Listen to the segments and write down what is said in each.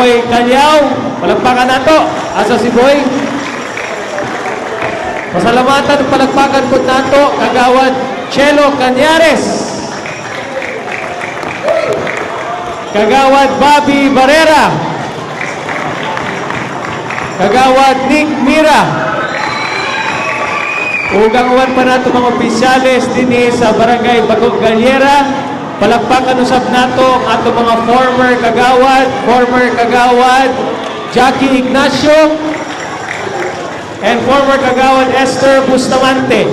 Boy Calyaw. Palagpakan nato. Asa si Boy? Pasalamatan palagpakan po nato kagawad Chelo Canyares. Kagawad Bobby Barrera. Kagawad Nick Mira. Ugang uwan pa nato mga opisyales din sa Barangay Bagong Galiera. Palagpakan usab nato ang ato mga former kagawad, former kagawad Jackie Ignacio and former kagawad Esther Bustamante.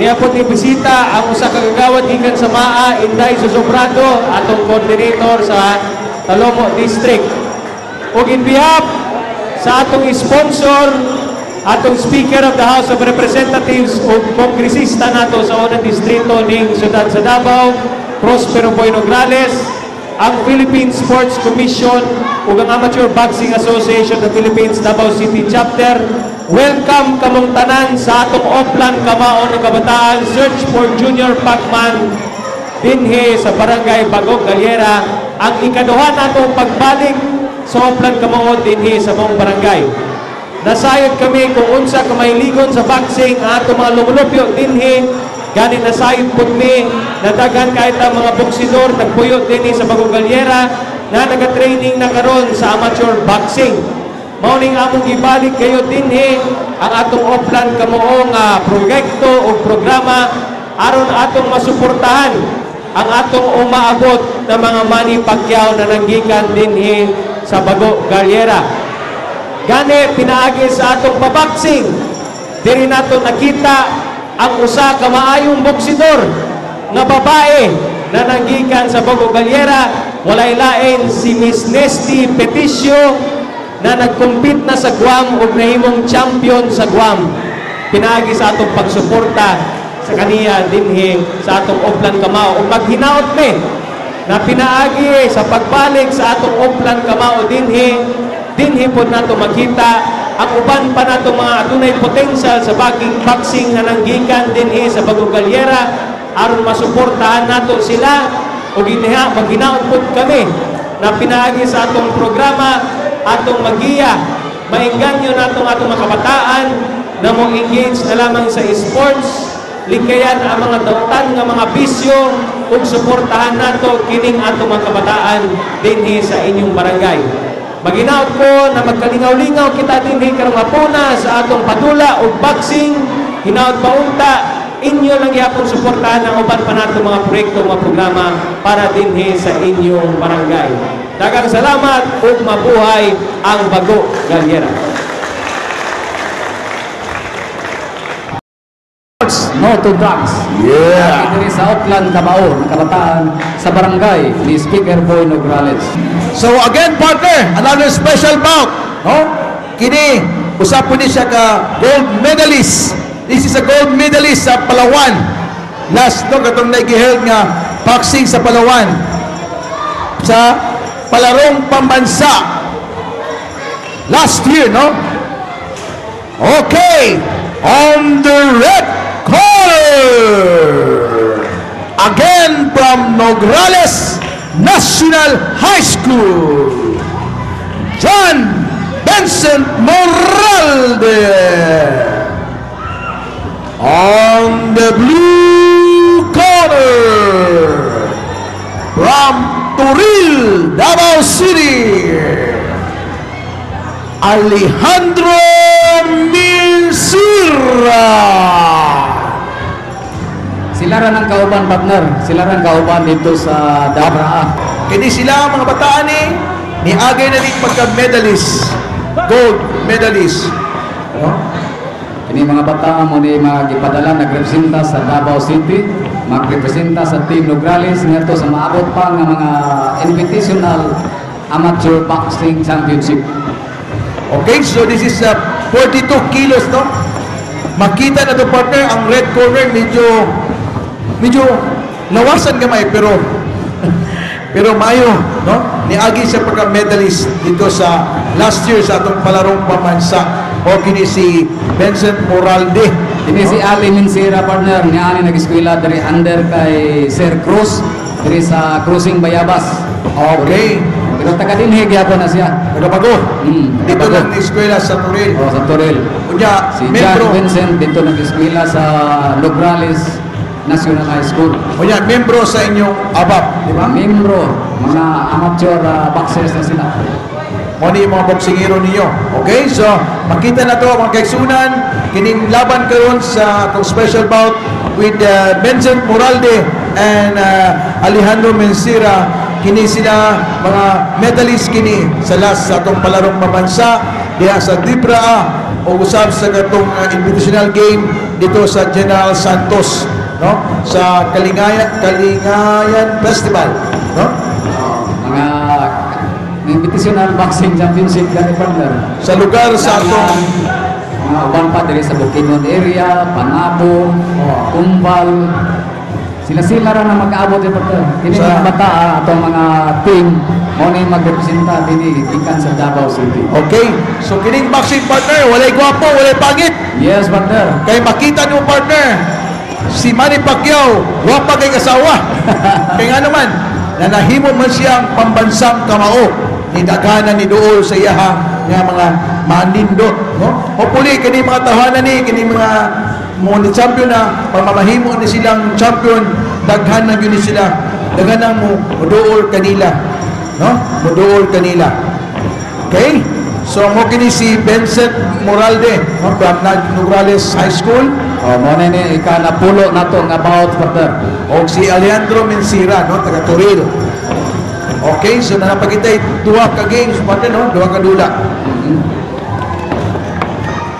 Niya po bisita ang usa ka kagawad gikan sa MAA Inday Susobrado atong coordinator sa Talomo District. Ug in behalf sa atong sponsor atong Speaker of the House of Representatives o kongresista nato sa unang distrito ning siyudad sa Davao, Prospero Boy Nograles, ang Philippine Sports Commission ug ang Amateur Boxing Association of Philippines Davao City Chapter. Welcome kamong tanan sa atong Oplan Kamao ng Kabataan Search for Junior Pacman dinhi sa Barangay Bagong Galiera ang ikaduha natong pagbalik sa Oplan Kamao dinhi sa mong barangay. Nasayod kami kung unsa ka ligon sa boxing ang ato mga lumulupyo dinhi gani nasayod pud mi na daghan kahit ang mga boksidor nagpuyo dinhi sa Bagong Galiera na naga-training na karon sa amateur boxing. Mauning among ibalik kayo dinhi ang atong oplan kamoong uh, proyekto o programa aron atong masuportahan ang atong umaabot na mga Manny Pacquiao na nanggikan dinhi sa Bago Galiera. Gani pinaagi sa atong paboxing. Diri nato nakita ang usa ka maayong boksidor nga babae na nanggikan sa Bago Galiera walay lain si Miss Nesty Peticio na nag-compete na sa Guam ug nahimong champion sa Guam. Pinaagi sa atong pagsuporta sa kaniya dinhi sa atong Oplan Kamao ug maghinaot mi na pinaagi sa pagbalik sa atong Oplan Kamao dinhi dinhi pod nato makita ang uban pa nato mga adunay potential sa baging boxing na nanggikan dinhi sa Bagong Galiera aron masuportahan nato sila ug iniha maghinaot pod kami na pinaagi sa atong programa atong magiya. Mainganyo natong atong mga kabataan na mo engage na lamang sa sports likayan ang mga dautan nga mga bisyo ug suportahan nato kining atong mga kabataan dinhi sa inyong barangay Maginaot ko na magkalingaw-lingaw kita dinhi karong hapuna sa atong padula ug boxing hinaot paunta inyo lang yapon suportahan ang uban pa nato mga proyekto mga programa para dinhi sa inyong barangay. Daghang salamat ug mabuhay ang Bago Galiera. No to drugs. Yeah. Diri sa Auckland, Cabao, ng kabataan sa barangay ni Speaker Boy Nograles. So again, partner, another special bout. No? Kini, usap po ni siya ka gold medalist. This is a gold medalist sa Palawan. Last no, katong nag-held nga boxing sa Palawan. Sa palarong pambansa. Last year, no? Okay. On the red Again from Nograles National High School. John Benson Moralde. On the blue corner. From Turil, Davao City. Alejandro Milsira. Sila rin ang kauban partner. Sila rin kauban dito sa Dabraa. Kini sila ang mga bataan ni ni Agay na rin pagka-medalist. Gold medalist. Ano? Ini mga bata mo ni magipadala nagrepresenta sa Davao City, magrepresenta sa Team Nograles ngadto sa maabot pa nga mga invitational amateur boxing championship. Okay, so this is uh, 42 kilos, no? Makita na to partner, ang red corner medyo medyo nawasan gamay pero pero mayo, no? Niagi siya pagka-medalist dito sa last year sa atong palarong pamansa. O kini si Vincent Moralde. Ini si Ali Minsira partner ni ani nag-eskwela diri under kay Sir Cruz diri sa Cruising Bayabas. Okay. Pero taga dinhi gyapon na siya. Nagabago. Hmm, Dito nagabago. lang eskwela sa Turil. O sa Toril. Kunya, Si John membro, Vincent dito nag-eskwela sa Nograles National High School. kunya, membro sa inyong ABAP, di ba? Membro, mga amateur uh, boxers na sila. Mo ni mga boksingero ninyo. Okay, so makita na to mga kaigsunan, kining laban karon sa atong special bout with uh, Vincent Moralde and uh, Alejandro Mencira. Kini sila mga medalist kini sa last sa atong palarong mabansa diha sa Dibra o usab sa katong uh, invitational game dito sa General Santos no sa Kalingayan Kalingayan Festival no Mga invitational boxing championship gani partner. sa lugar sa atong mga uban pa diri sa Bukidnon area, Panabo, Oh. Kumbal. Sila-sila ra na mag-aabot yung partner. Kini Sa- mga bata ah, atong mga team mo ni magrepresenta dinhi gikan sa Davao City. Okay, so kining boxing partner, walay gwapo, walay pangit. Yes, partner. Kay makita niyo partner, si Manny Pacquiao, gwapa kay kasawa. kay nga naman, na nahimo man siyang pambansang kamao ni daghanan ni Dool sa iyaha nga mga manindot, no? Hopefully kini mga tahanan ni kini mga mo ni champion na pamamahimo ni silang champion daghan na gyud ni sila daghan mo moduol kanila no moduol kanila Okay? So mo kini si Vincent Moralde no, from Nograles High School Oh, mo na ni ika na pulo nato nga about partner. o si Alejandro Mencira no taga Toril. Okay, so nanapagitay duha ka games pati no, duha ka dula.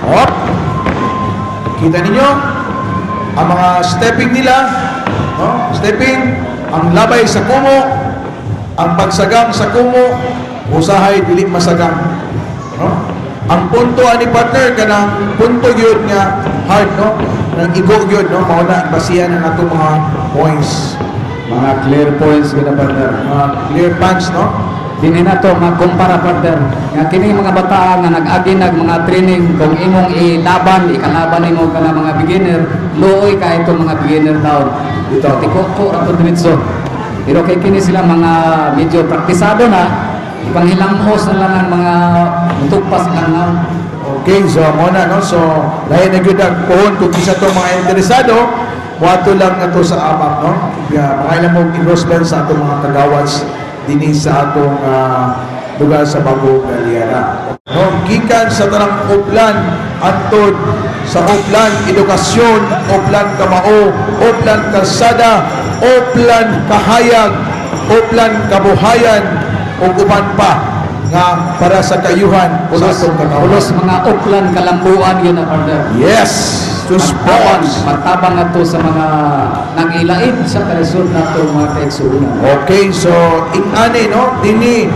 Hop. Kita ninyo ang mga stepping nila, no? Stepping, ang labay sa kumo, ang pagsagang sa kumo, usahay dili masagang. Ang punto ani partner kanang punto gyud nga hard no, nang igo gyud no, mao na basihan ang atong mga points, Mga clear points gina partner. mga clear punch no. Dini na to magkumpara partner. Nga kini mga bata nga nag-agi nag mga training kung imong ilaban, ikalaban nimo kana mga beginner, luoy ka itong mga beginner taon. Dito tiko-ko ato diretso. Pero kay kini sila mga medyo praktisado na, ipanghilanghos na lang ang mga tugpas silang nga. Okay, so mo na no. So lahi na gyud ang pohon kung isa to mga interesado, wato lang na to sa AMAP no. Yeah, mga mo endorsement sa atong mga kagawas dinhi sa atong ah, lugar sa Bago Galiana. No, gikan sa tanang Oplan antod sa Oplan Edukasyon, Oplan Kamao, Oplan Kalsada, Oplan Kahayag, Oplan Kabuhayan, ug uban pa nga para sa kayuhan sa Pulos, atong kagawas. pulos mga uklan kalambuan yun na partner. Yes, sports. pagtabang na to sa mga nag-ilaid sa kalisod na to mga kaigsuunan. Okay, so ingani no, dini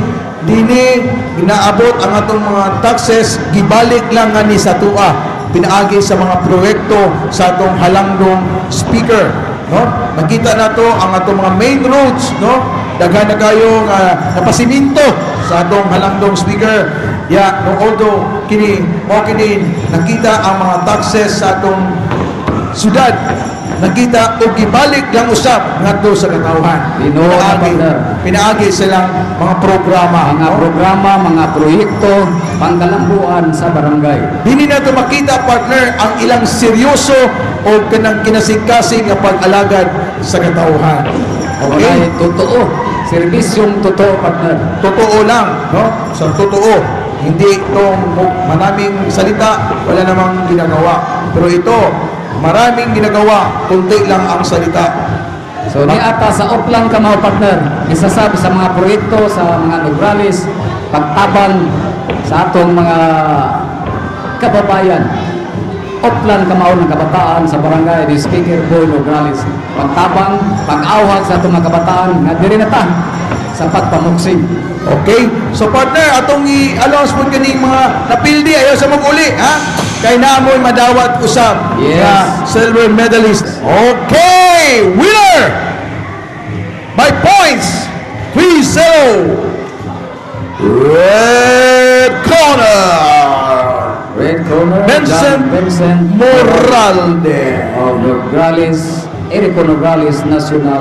dini inaabot ang atong mga taxes gibalik lang nga ni sa tua pinaagi sa mga proyekto sa atong halangdong speaker no nakita na to ang atong mga main roads no daghan na kayo nga napasiminto sa atong halangdong speaker ya no although kini mo kini nakita ang mga taxes sa atong syudad nakita o gibalik lang usab ngadto sa katawhan na, pinaagi, pinaagi silang mga programa Mga no? programa, mga proyekto, pangkalambuan sa barangay. Dili na makita partner ang ilang seryoso o kanang kinasingkasing nga pag-alagad sa katawhan. Okay? Okay? totoo. Serbisyong totoo, partner. Totoo lang, no? Sa totoo. Hindi itong maraming salita, wala namang ginagawa. Pero ito, maraming ginagawa, kunti lang ang salita. So, ni ata sa Oplan ka mga partner, isasabi sa mga proyekto, sa mga Nograles, pagtabang sa atong mga kababayan. Oplan ka ng kabataan sa barangay, di Speaker Boy Nograles. Pagtabang, pag-awhag sa atong mga kabataan, na ta sa pagpamuksing. Okay? So partner, atong i-announce po kaning mga napildi ayaw sa mag-uli, ha? Kay naamoy madawat usab Yes. nga silver medalist. Okay! Winner! By points, 3-0. Red corner! Red corner, John Vincent Moralde. of Nograles, Erico Nograles National